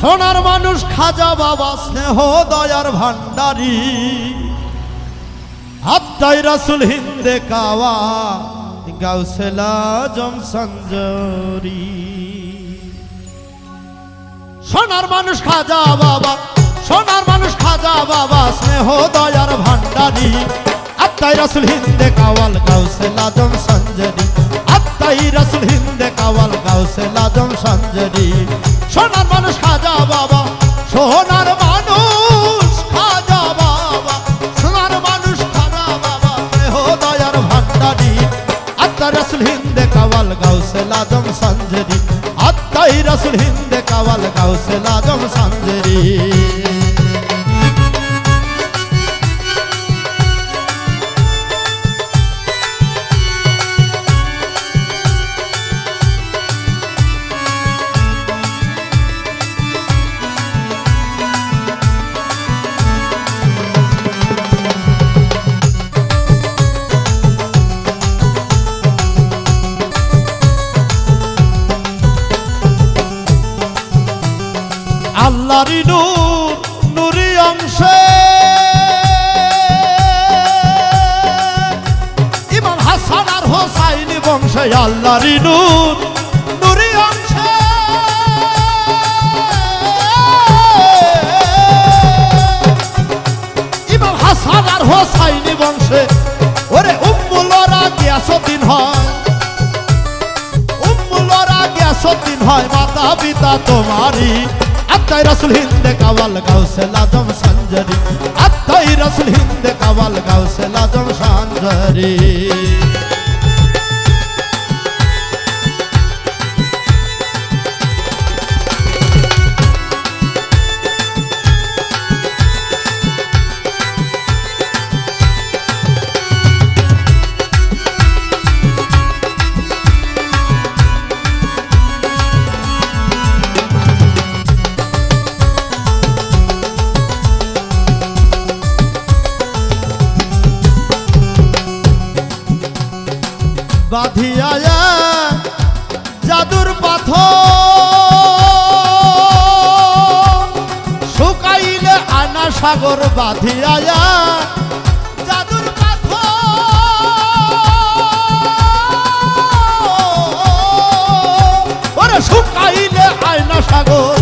সোনার মানুষ খাজা বাবা, স্নেহ, দয়ার ভান্ডারি আত্মাই রাসুল হিন্দে কাওয়া, গাউসেলা জম সঞ্জরি। সোনার মানুষ খাজা বাবা, সোনার মানুষ খাজা বাবা, স্নেহ, দয়ার ভান্ডারি আত্মাই রাসুল হিন্দে কাওয়াল, গাউসেলা জম সঞ্জরি। আত্মাই রাসুল হিন্দে কাওয়াল, গাউসেলা জম সঞ্জরি। সোনার মানুষ সোনার মানুষ, খাজা মানুষ, খাজা বাবা স্নেহ দয়ার ভান্ডারি আত্মা রসুল হিন্দে কাওয়াল, গাউসে লাজম সঞ্জরি। আত্মাই রসুল হিন্দে কাওয়াল, গাউসে লাজম সঞ্জরি। আল্লাহরি নূর, নুরি অংশে। ইমাম হাসান আর হোসাইন বংশে আল্লাহরি নূর, নুরি অংশে। ইমাম হাসান আর হোসাইন বংশে, ওরে উম্মুলরা গিয়াসতিন হয়। উম্মুলরা গিয়াসতিন হয় মাতা পিতা তোমারই আত্মাই রসুল হিন্দে কাওয়াল গাউসে লাজম সঞ্জরি। আত্মাই রসুল হিন্দে কাওয়াল গাউসে লাজম সঞ্জরি। বাঁধিয়া জাদুর পাথর। শুকাইলে আনা সাগর বাঁধিয়া শুকাইলে আয়না সাগর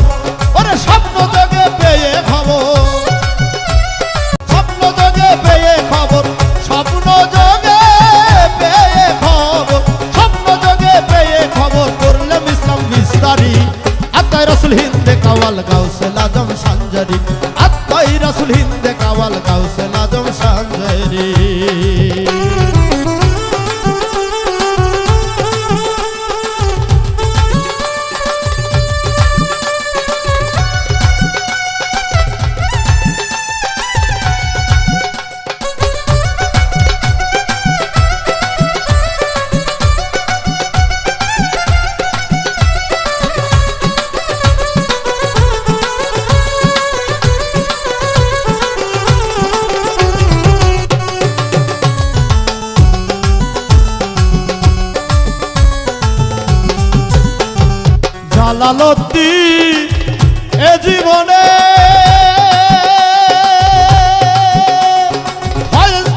রসুল হিন্দে কাওয়াল গাউসে লাজম সঞ্জরি আত্মাই রসুল হিন্দে কাওয়াল গাউসে লাজম সঞ্জরি জালালতি এ জীবনে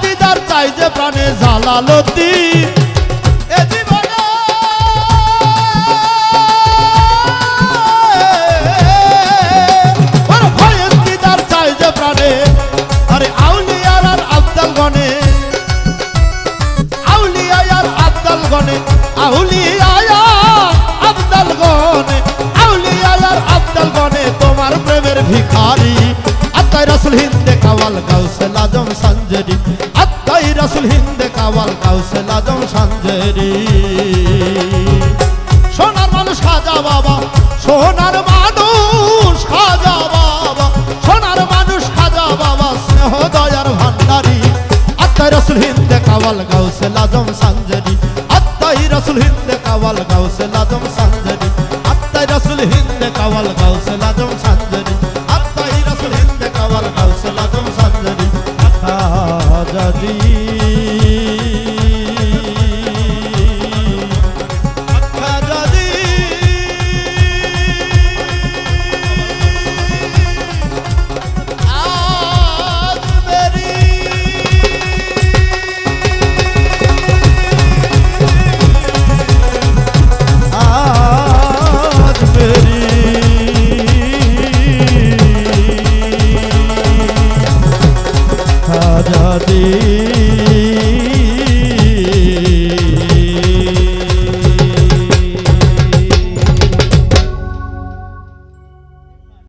দিদার চাই যে প্রাণে জালালতি, এ জীবনে। দিদার চাই আউলিয়ার আর গনে, আউলিয়া কাওয়াল গাউসে লাজম সঞ্জরি আত্মাই রাসুল হিন্দে কাওয়াল গাউসে লাজম সঞ্জরি সোনার মানুষ খাজা বাবা, সোনার মানুষ খাজা বাবা, সোনার মানুষ খাজা বাবা, স্নেহ দয়ার ভান্ডারি। আত্মাই রসুল হিন্দে কাওয়াল গাউসে লাজম সঞ্জরি আত্মাই রসুল হিন্দে কাওয়াল গাউসে লাজম সঞ্জরি আত্মাই রসুল হিন্দে কাওয়াল গাউসে লাজম সঞ্জরি आजादी ती